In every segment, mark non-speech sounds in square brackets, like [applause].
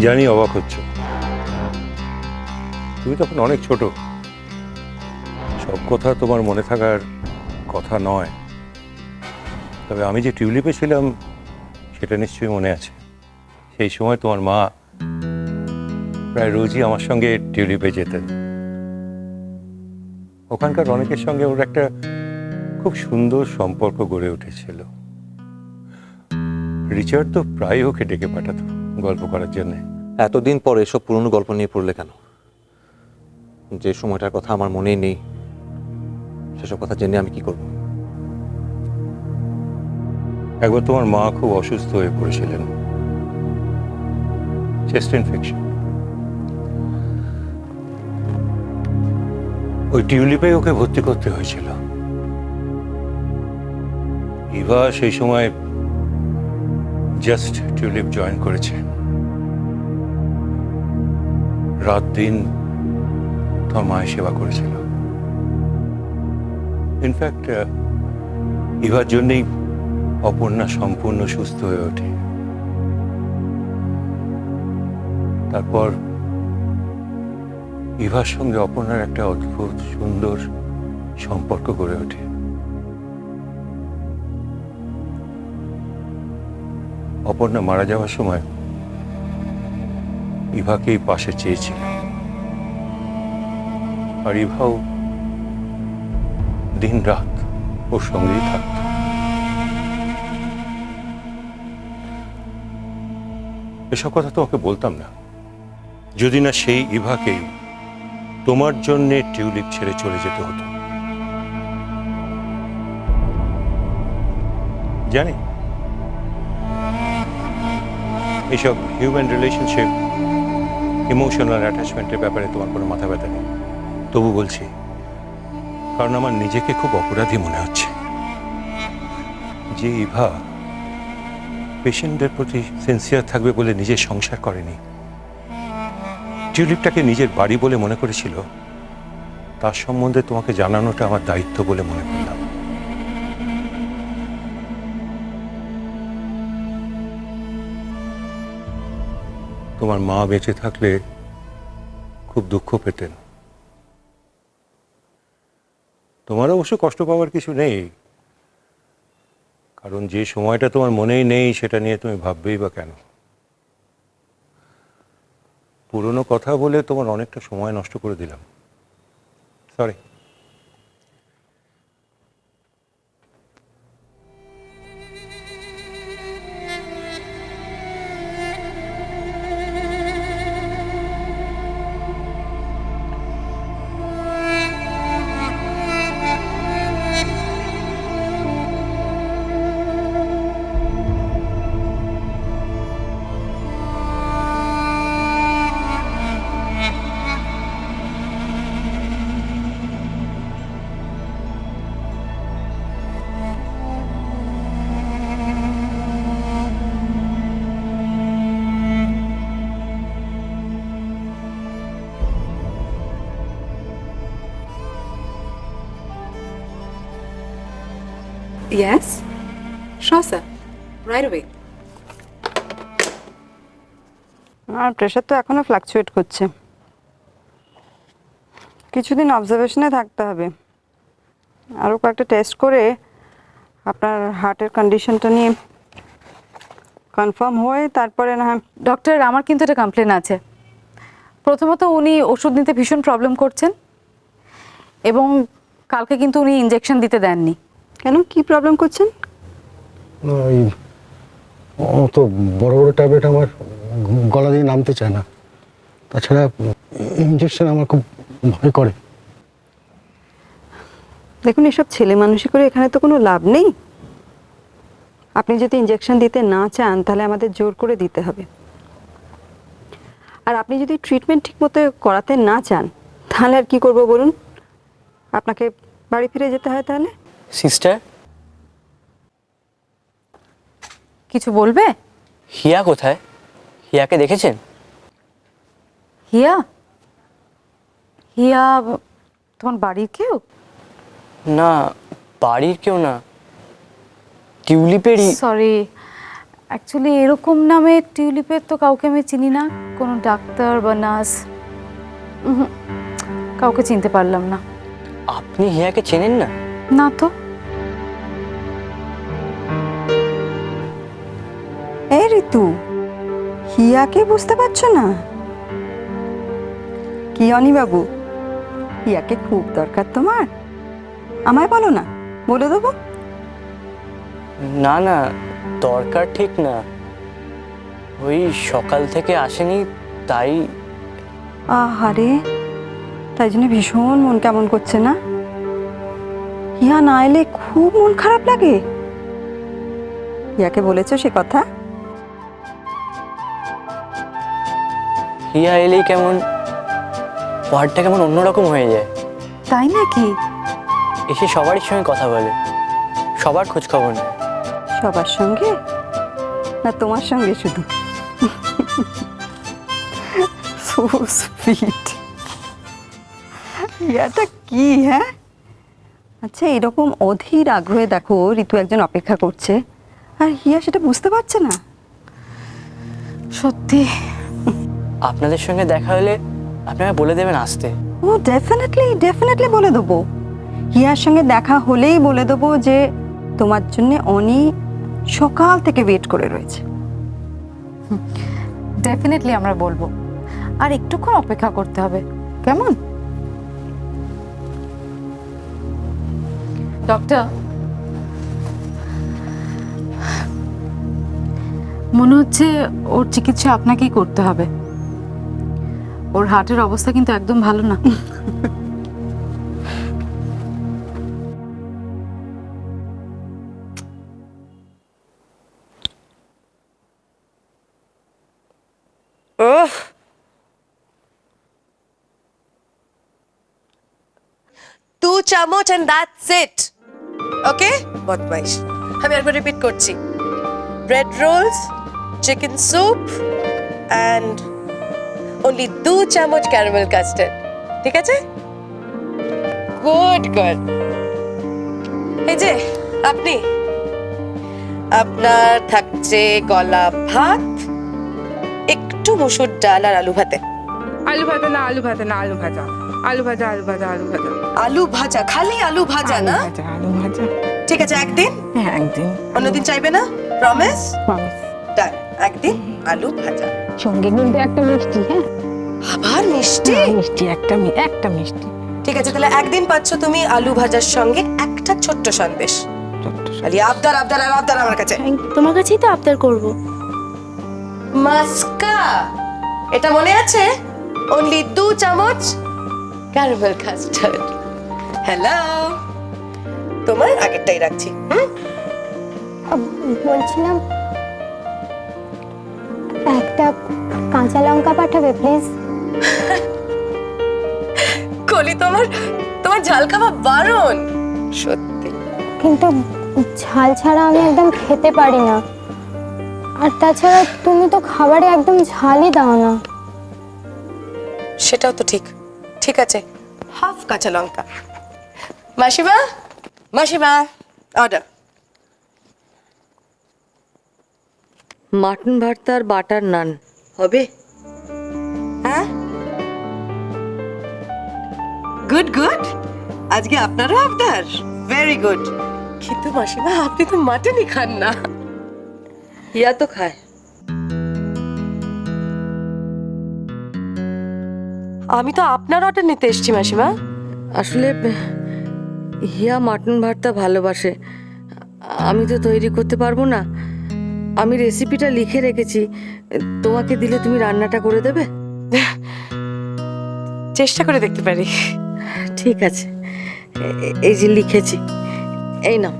জানি অবাক হচ্ছ। তুমি তখন অনেক ছোট। সব কথা তোমার মনে থাকার কথা নয়। তবে আমি যে টিউলিপে ছিলাম, সেটা নিশ্চয়ই মনে আছে। সেই সময় তোমার মা প্রায় রোজই আমার সঙ্গে টিউলিপে যেতেন। ওখানকার অনেকের সঙ্গে ওর একটা খুব সুন্দর সম্পর্ক গড়ে উঠেছিল। রিচার্ড তো প্রায় ওকে ডেকে পাঠাতো। গল্প করার জন্যে। এতদিন পর এসব পুরনো গল্প নিয়ে পড়লে কেন? যে সময়টার কথা আমার মনেই নেই। সেসব কথা জেনে আমি কি করব? একবার তোমার মা খুব অসুস্থ হয়ে পড়েছিলেন। চেস্ট ইনফেকশন ওই টিউলিপে ওকে ভর্তি করতে হয়েছিল। ইভা সেই সময় জাস্ট টিউলিপ জয়েন করেছে। রাত দিন তোমার মায়ের সেবা করেছিল। ইনফ্যাক্ট ইভার জন্যই অপর্ণা সম্পূর্ণ সুস্থ হয়ে ওঠে। তারপর ইভার সঙ্গে অপর্ণার একটা অদ্ভুত, সুন্দর সম্পর্ক গড়ে ওঠে। অপর্ণা মারা যাওয়ার সময় ইভাকেই পাশে চেয়েছিল। আর ইভাও দিন রাত ওর সঙ্গেই থাকত। এসব কথা তোমাকে বলতাম না। যদি না সেই ইভাকেই তোমার জন্যে টিউলিপ ছেড়ে চলে যেতে হতো। জানি। এইসব হিউম্যান রিলেশনশিপ ইমোশনাল অ্যাটাচমেন্টের ব্যাপারে তোমার কোনো মাথা ব্যথা নেই। তবু বলছি, কারণ আমার নিজেকে খুব অপরাধী মনে হচ্ছে। যে ইভা পেশেন্টদের প্রতি সিনসিয়ার থাকবে বলে নিজের সংসার করেনি, টিউলিপটাকে নিজের বাড়ি বলে মনে করেছিল, তার সম্বন্ধে তোমাকে জানানোটা আমার দায়িত্ব বলে মনে করলাম। তোমার মা বেঁচে থাকলে খুব দুঃখ পেতেন। তোমার অবশ্য কষ্ট পাওয়ার কিছু নেই। কারণ যে সময়টা তোমার মনেই নেই, সেটা নিয়ে তুমি ভাববেই বা কেন? পুরনো কথা বলে তোমার অনেকটা সময় নষ্ট করে দিলাম। Sorry Yes? Sure, sir. Right away. আর প্রেশার তো এখনও ফ্লাকচুয়েট করছে কিছুদিন অবজারভেশনে থাকতে হবে আরও কয়েকটা টেস্ট করে আপনার হার্টের কন্ডিশনটা নিয়ে কনফার্ম হয়ে তারপরে না হয় ডক্টর আমার কিন্তু একটা কমপ্লেন আছে প্রথমত উনি ওষুধ নিতে ভীষণ প্রবলেম করছেন এবং কালকে কিন্তু উনি ইঞ্জেকশন দিতে দেননি কেন? কি প্রবলেম করছেন? না, ওই অত বড় বড় ট্যাবলেট আমার গলা দিয়ে নামতে চায় না। তাছাড়া ইঞ্জেকশন আমার খুব ভয় করে। দেখুন এসব ছেলে মানুষই করে এখানে তো কোনো লাভ নেই। আপনি যদি ইঞ্জেকশন দিতে না চান তাহলে আমাদের জোর করে দিতে হবে। আর আপনি যদি ট্রিটমেন্ট ঠিকমতো করাতে না চান তাহলে আর কি করব বলুন? আপনাকে বাড়ি ফিরে যেতে হয় তাহলে? সিস্টার কিছু বলবে? হিয়া কোথায়? হিয়াকে দেখেছেন? হিয়া? হিয়া তোমার বাড়ির কেউ? না বাড়ির কেউ না। টিউলিপেরই সরি অ্যাকচুয়ালি এরকম নামে টিউলিপের তো কাউকে আমি চিনি না। কোনো ডাক্তার বা নার্স। কাউকে চিনতে পারলাম না। আপনি হিয়াকে চেনেন না? না তো। এই ঋতু হিয়াকে বুঝতে পারছ না? কি বাবু হিয়াকে খুব দরকার তোমার। আমায় বলো না বলে দেবো? না না দরকার ঠিক না। ওই সকাল থেকে আসেনি তাই আহারে তাই জন্য ভীষণ মন কেমন করছে না? হিয়া না এলে খুব মন খারাপ লাগে। ইয়াকে বলেছ সে কথা? হিয়া এলেই কেমন ওয়ার্ডটা কেমন অন্যরকম হয়ে যায়। তাই নাকি? এসে সবারই সঙ্গে কথা বলে সবার খোঁজ খবর নেয়। সবার সঙ্গে? না তোমার সঙ্গে শুধু? সো সুইট ইয়াটা কি হ্যাঁ? আচ্ছা এরকম অধীর আগ্রহে দেখো ঋতু একজন অপেক্ষা করছে। আর হিয়া সেটা বুঝতে পারছে না। সত্যি। আপনাদের সঙ্গে দেখা হলে আপনারা বলে দেবেন আসতে। ও ডেফিনেটলি ডেফিনেটলি বলে দেবো। হিয়ার সঙ্গে দেখা হলেই বলে দেবো যে তোমার জন্য অনি সকাল থেকে ওয়েট করে রয়েছে। ডেফিনেটলি আমরা বলব। আর একটুক্ষণ অপেক্ষা করতে হবে। কেমন? ডক্টর। মনে হচ্ছে ওর চিকিৎসা আপনাকেই করতে হবে। ওর হার্টের অবস্থা কিন্তু একদম ভালো না। টু চামচ and that's ইট ওকে বদমাইশ আমি একবার রিপিট করছি bread rolls chicken soup and only দু চামচ ক্যারামেল কাস্টার্ড ঠিক আছে গুড গুড এই যে আপনি আপনার থাকছে গলা ভাত একটু মুসুর ডাল আর আলু ভাতে আলু ভাজা না আলু ভাতে না আলু ভাজা আলু ভাজা আলু ভাজা আলু ভাজা। আলু ভাজা খালি আলু ভাজা না? ভাজা আলু ভাজা। ঠিক আছে একদিন? হ্যাঁ একদিন। অন্যদিন চাইবে না? Promise promise। ডান একদিন আলু ভাজা। সঙ্গে কিন্তু একটা মিষ্টি হ্যাঁ? আবার মিষ্টি? হ্যাঁ, মিষ্টি একটা একটা মিষ্টি। ঠিক আছে তাহলে একদিন পাচ্ছ তুমি আলু ভাজার সঙ্গে একটা ছোট্ট সন্দেশ। খালি আবদার আবদার আর আবদার আমার কাছে। তোমার কাছেই তো আবদার করব। মাস্কা! এটা মনে আছে? অনলি দু চামচ ক্যারামেল কাস্টার্ড হ্যালো তোমার আগেরটাই রাখছি হুম? বলছিলাম একটা কাঁচা লঙ্কা পাঠাবে প্লিজ কলি তোমার তোমার ঝাল খাওয়া বারণ। সত্যি। কিন্তু ঝাল ছাড়া আমি একদম খেতে পারি না। আর তাছাড়া তুমি তো খাবারে একদম ঝালই দাও না। সেটাও তো ঠিক। ঠিক আছে। হাফ কাঁচা লঙ্কা। মাসিমা? মাসিমা অর্ডার মাটন ভর্তা আর বাটার নান হবে? হ্যাঁ। গুড গুড আজকে আপনারও আবদার। ভেরি গুড কিন্তু মাসিমা আপনি তো মাটনই খান না। ইয়া তো খায়। আমি তো আপনার অর্ডার নিতে এসেছি মাসিমা। আসলে হিয়া মাটন ভাতটা ভালোবাসে। আমি তো তৈরি করতে পারব না। আমি রেসিপিটা লিখে রেখেছি। তোমাকে দিলে তুমি রান্নাটা করে দেবে? চেষ্টা করে দেখতে পারি। ঠিক আছে। এই যে লিখেছি। এই নাও।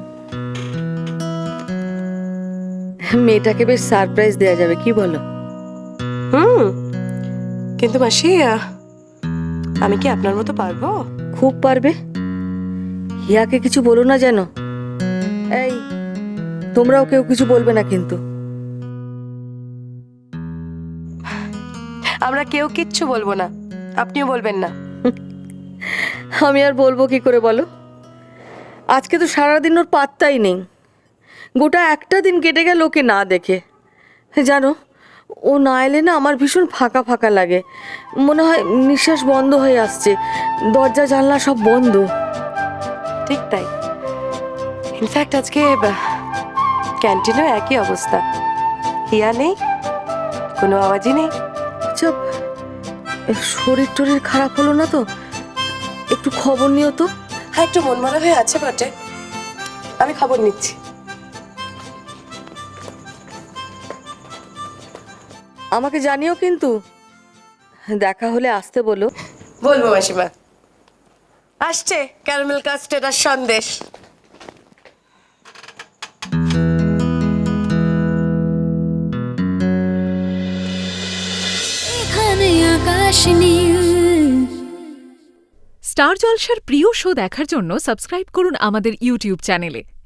মেয়েটাকে বেশ সারপ্রাইজ দেওয়া যাবে কি বলো? হুম। কিন্তু মাসি আমি কি আপনার মতো পারব? খুব পারবে। হিয়াকে কিছু বলো না যেন। এই তোমরাও কেউ কিছু বলবে না কিন্তু। আমরা কেউ কিচ্ছু বলব না। আপনিও বলবেন না। [laughs] আমি আর বলব কি করে বলো? আজকে তো সারাদিন ওর পাত্তাই নেই। গোটা একটা দিন কেটে গেল ওকে না দেখে। জানো ও না এলে না আমার ভীষণ ফাঁকা ফাঁকা লাগে। মনে হয় নিঃশ্বাস বন্ধ হয়ে আসছে। দরজা জানলা সব বন্ধ। ঠিক তাই। ইনফ্যাক্ট আজকে ক্যান্টিনেও একই অবস্থা। হিয়া নেই কোনো আওয়াজই নেই। চুপ। শরীর টরীর খারাপ হলো না তো? একটু খবর নিও তো। হ্যাঁ একটু মন মারা হয়ে আছে বটে। আমি খবর নিচ্ছি। আমাকে জানিও কিন্তু। দেখা হলে আসতে বলো। বলব মাসিমা। আসছে ক্যারামেল কাস্টেড আর সন্দেশ। এখানে আকাশ স্টার জলসার প্রিয় শো দেখার জন্য সাবস্ক্রাইব করুন আমাদের ইউটিউব চ্যানেলে।